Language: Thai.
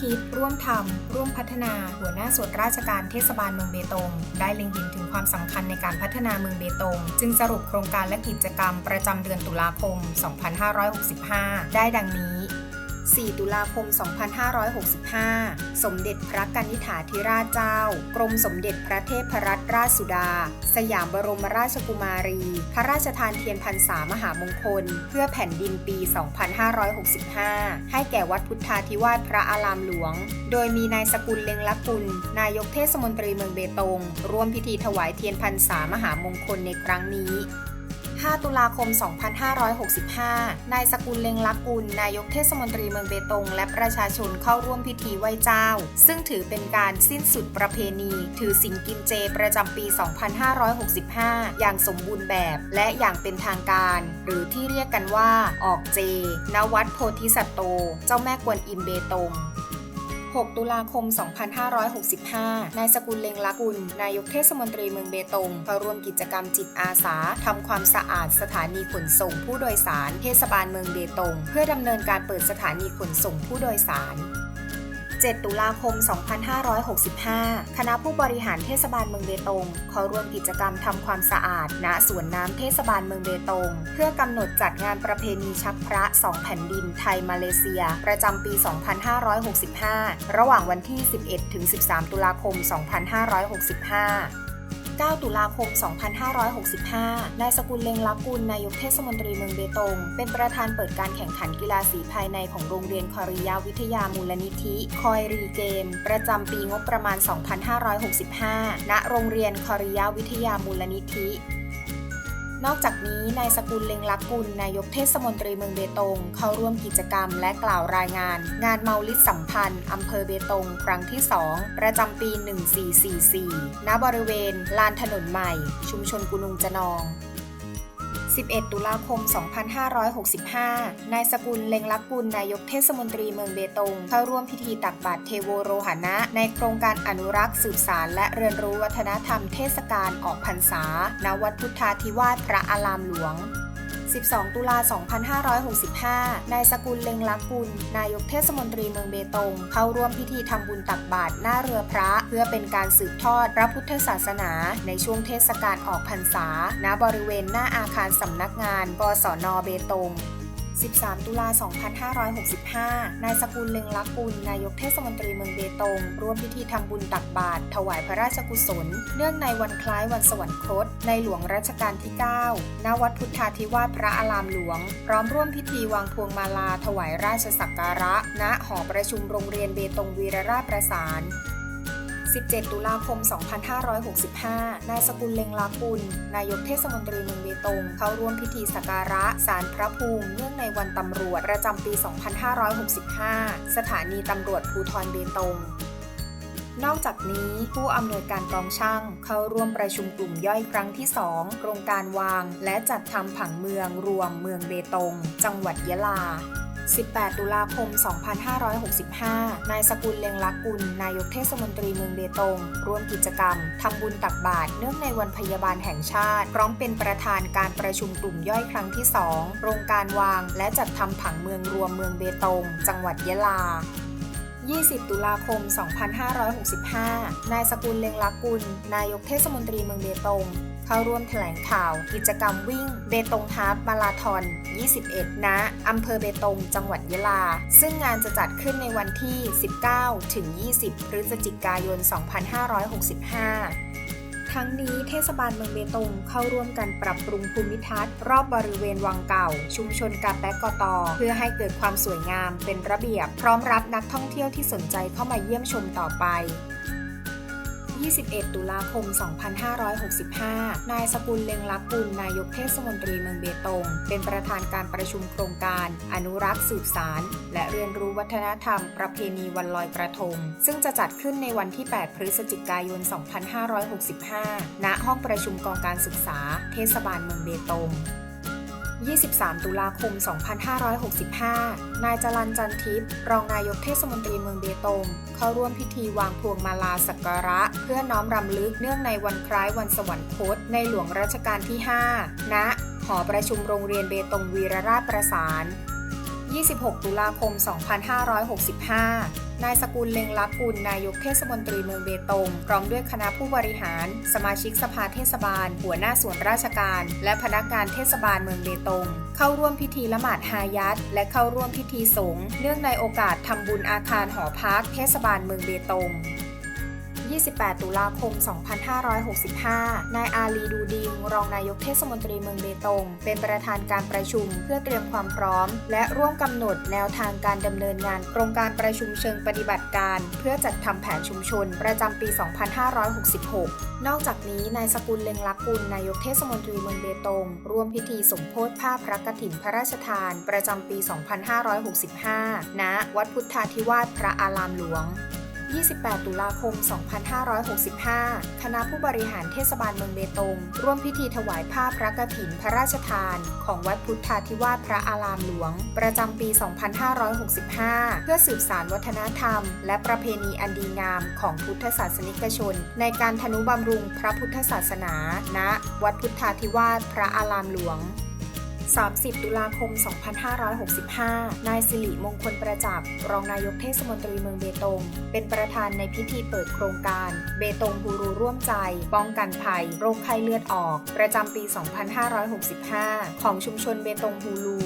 คิด ร่วมทำ ร่วมพัฒนา หัวหน้าส่วนราชการเทศบาลเมืองเบตง ได้เล็งเห็นถึงความสำคัญในการพัฒนาเมืองเบตง จึงสรุปโครงการและกิจกรรมประจำเดือนตุลาคม 2565 ได้ดังนี้ 4 ตุลาคม 2565 สมเด็จพระกนิษฐาธิราชเจ้า กรมสมเด็จพระเทพรัตนราชสุดา สยามบรมราชกุมารี พระราชทานเทียนพรรษามหามงคล เพื่อแผ่นดินปี 2565 ให้แก่วัดพุทธาธิวาสพระอารามหลวง โดยมีนายสกุลเล็งละกุล นายกเทศมนตรีเมืองเบตง ร่วมพิธีถวายเทียนพรรษามหามงคลในครั้งนี้ 5 ตุลาคม 2565 นายสกุลเล็งลักกุล นายกเทศมนตรีเมืองเบตง และประชาชนเข้าร่วมพิธีไหว้เจ้า ซึ่งถือเป็นการสิ้นสุดประเพณี ถือสิงกินเจประจำปี 2565 อย่างสมบูรณ์แบบและอย่างเป็นทางการ หรือที่เรียกกันว่าออกเจ ณ วัดโพธิสัตโต เจ้าแม่กวนอิมเบตง 6 ตุลาคม 2565 นายสกุลเลงลักกุล นายกเทศมนตรีเมืองเบตงเข้าร่วมกิจกรรมจิตอาสาทำความสะอาดสถานีขนส่งผู้โดยสาร เทศบาลเมืองเบตง เพื่อดำเนินการเปิดสถานีขนส่งผู้โดยสาร 7 ตุลาคม 2565 คณะผู้บริหารเทศบาลเมืองเบตง ขอร่วมกิจกรรมทำความสะอาด ณ สวนน้ำเทศบาลเมืองเบตง เพื่อกำหนดจัดงานประเพณีชักพระสองแผ่นดินไทยมาเลเซีย ประจำปี 2565 ระหว่างวันที่ 11 ถึง 13 ตุลาคม 2565 9 ตุลาคม 2565 นายสกุลเลงลักกุลนายกเทศมนตรีเมืองเบตง เป็นประธานเปิดการแข่งขันกีฬาสีภายในของโรงเรียนคอริยาวิทยามูลนิธิ คอยรีเกม ประจำปีงบประมาณ 2565 ณ โรงเรียนคอริยาวิทยามูลนิธิ นอกจากนี้นายสกุลเล็งลักกุลนายกเทศมนตรีเมืองเบตง เข้าร่วมกิจกรรมและกล่าวรายงาน งานเมาลิสสัมพันธ์อำเภอเบตง ครั้งที่ 2 ประจำปี 1444 ณบริเวณลานถนนใหม่ ชุมชนกุนุงจนอง 11 ตุลาคม 2565 นายสกุลเล็งลักกุลนายกเทศมนตรีเมืองเบตง เข้าร่วมพิธีตักบาตรเทโวโรหณะ ในโครงการอนุรักษ์สืบสารและเรียนรู้วัฒนธรรมเทศกาลออกพรรษา ณ วัดพุทธาธิวาสพระอารามหลวง 12 ตุลา 2565 นายสกุลเล็งลักกุล นายกเทศมนตรีเมืองเบตง เข้าร่วมพิธีทำบุญตักบาตรหน้าเรือพระ เพื่อเป็นการสืบทอดพระพุทธศาสนา ในช่วงเทศกาลออกพรรษา ณ บริเวณหน้าอาคารสำนักงาน กศน เบตง 13 ตุลา 2565 นายสกุลเล็งลักกุล นายกเทศมนตรีเมืองเบตง ร่วมพิธีทำบุญตักบาตรถวายพระราชกุศล เนื่องในวันคล้ายวันสวรรคต ในหลวงรัชกาลที่ 9 ณ วัดพุทธาธิวาสพระอารามหลวง พร้อมร่วมพิธีวางพวงมาลาถวายราชสักการะ ณ หอประชุมโรงเรียนเบตงวีรราชประสาน 17 ตุลาคม 2565 นายสกุลเล็งลากุล นายกเทศมนตรีเมืองเบตง เข้าร่วมพิธีสักการะสารพระภูมิ เนื่องในวันตำรวจประจำปี 2565 สถานีตำรวจภูทรเบตงนอกจากนี้ผู้อำนวยการกองช่าง เข้าร่วมประชุมกลุ่มย่อยครั้งที่ 2 โครงการวาง และจัดทำผังเมืองรวมเมืองเบตง จังหวัดยะลา 18 ตุลาคม 2565 นายสกุลเลงลักกุล นายกเทศมนตรีเมืองเบตง ร่วมกิจกรรม ทำบุญตักบาตรเนื่องในวันพยาบาลแห่งชาติ พร้อมเป็นประธานการประชุมกลุ่มย่อยครั้งที่ 2โครงการวาง และจัดทำผังเมืองรวมเมืองเบตง จังหวัดยะลา20 ตุลาคม 2565 นายสกุลเลงลักกุล นายกเทศมนตรีเมืองเบตง เข้าร่วมแถลงข่าว กิจกรรมวิ่ง เบตงฮาร์ฟมาราทอน 21 ณ อำเภอเบตง จังหวัดยะลา ซึ่งงานจะจัดขึ้นในวันที่ 19 ถึง 20 พฤศจิกายน 2565ทั้งนี้เทศบาลเมืองเบตงเข้าร่วมกันปรับปรุงภูมิทัศน์ รอบบริเวณวังเก่า ชุมชนกาแปะกอตอเพื่อให้เกิดความสวยงามเป็นระเบียบ พร้อมรับนักท่องเที่ยวที่สนใจเข้ามาเยี่ยมชมต่อไป 21 ตุลาคม 2565 นายสกุลเล็งลักกุลนายกเทศมนตรีเมืองเบตง เป็นประธานการประชุมโครงการ อนุรักษ์สืบสาร และเรียนรู้วัฒนธรรม ประเพณีวันลอยกระทง ซึ่งจะจัดขึ้นในวันที่ 8 พฤศจิกายน 2565 ณ ห้องประชุมกองการศึกษา เทศบาลเมืองเบตง 23 ตุลาคม 2565 นายจรันจันทิพย์รองนายกเทศมนตรีเมืองเบตง เข้าร่วมพิธีวางพวงมาลาสักการะ เพื่อน้อมรำลึกเนื่องในวันคล้ายวันสวรรคตในหลวงรัชกาลที่ 5 ณ หอประชุมโรงเรียนเบตงวีรราชประสาน 26 ตุลาคม 2565 นายสกุลเลงลักกุลนายกเทศมนตรีเมืองเบตงพร้อมด้วยคณะผู้บริหาร สมาชิกสภาเทศบาล หัวหน้าส่วนราชการ และพนักงานเทศบาลเมืองเบตง เข้าร่วมพิธีละหมาดฮายัดและเข้าร่วมพิธีสงฆ์เนื่องในโอกาสทำบุญอาคารหอพักเทศบาลเมืองเบตง 28 ตุลาคม 2565 นายอาลีดูดิง รองนายกเทศมนตรีเมืองเบตง เป็นประธานการประชุมเพื่อเตรียมความพร้อม และร่วมกำหนดแนวทางการดำเนินงานโครงการประชุมเชิงปฏิบัติการ เพื่อจัดทำแผนชุมชน ประจำปี 2566 นอกจากนี้นายสกุลเลงลักกุลนายกเทศมนตรีเมืองเบตง ร่วมพิธีสมโพธิภาพพระกฐินพระราชทาน ประจำปี 2565 ณ วัดพุทธาธิวาสพระอารามหลวง 28 ตุลาคม 2565 คณะผู้บริหารเทศบาลเมืองเบตง ร่วมพิธีถวายผ้าพระกฐินพระราชทาน ของวัดพุทธาธิวาสพระอารามหลวง ประจำปี 2565 เพื่อสืบสานวัฒนธรรม และประเพณีอันดีงามของพุทธศาสนิกชน ในการทนุบำรุงพระพุทธศาสนา ณ วัดพุทธาธิวาสพระอารามหลวง 30 ตุลาคม 2565 นายสิริมงคลประจับรองนายกเทศมนตรีเมืองเบตง เป็นประธานในพิธีเปิดโครงการ เบตงบูรูร่วมใจ ป้องกันภัย โรคไข้เลือดออก ประจำปี 2565 ของชุมชนเบตงฮูลู